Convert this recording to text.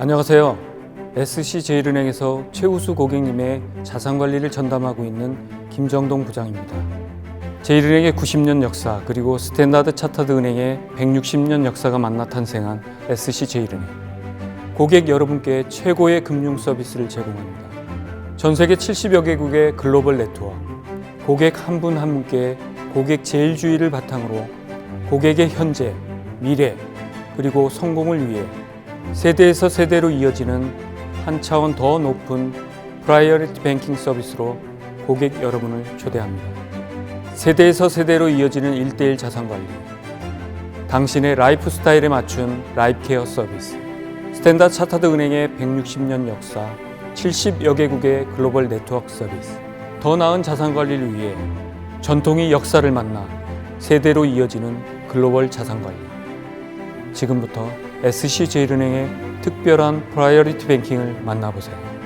안녕하세요. SC제일은행에서 최우수 고객님의 자산 관리를 전담하고 있는 김정동 부장입니다. 제일은행의 90년 역사 그리고 스탠다드 차타드 은행의 160년 역사가 만나 탄생한 SC제일은행. 고객 여러분께 최고의 금융 서비스를 제공합니다. 전 세계 70여 개국의 글로벌 네트워크. 고객 한 분한 분께 고객 제일주의를 바탕으로 고객의 현재, 미래, 그리고 성공을 위해 세대에서 세대로 이어지는 한 차원 더 높은 프라이어리티 뱅킹 서비스로 고객 여러분을 초대합니다. 세대에서 세대로 이어지는 일대일 자산 관리. 당신의 라이프 스타일에 맞춘 라이프 케어 서비스. 스탠다드 차타드 은행의 160년 역사, 70여 개국의 글로벌 네트워크 서비스. 더 나은 자산 관리를 위해 전통이 역사를 만나 세대로 이어지는 글로벌 자산 관리. 지금부터 SC제일은행의 특별한 프라이어리티 뱅킹을 만나보세요.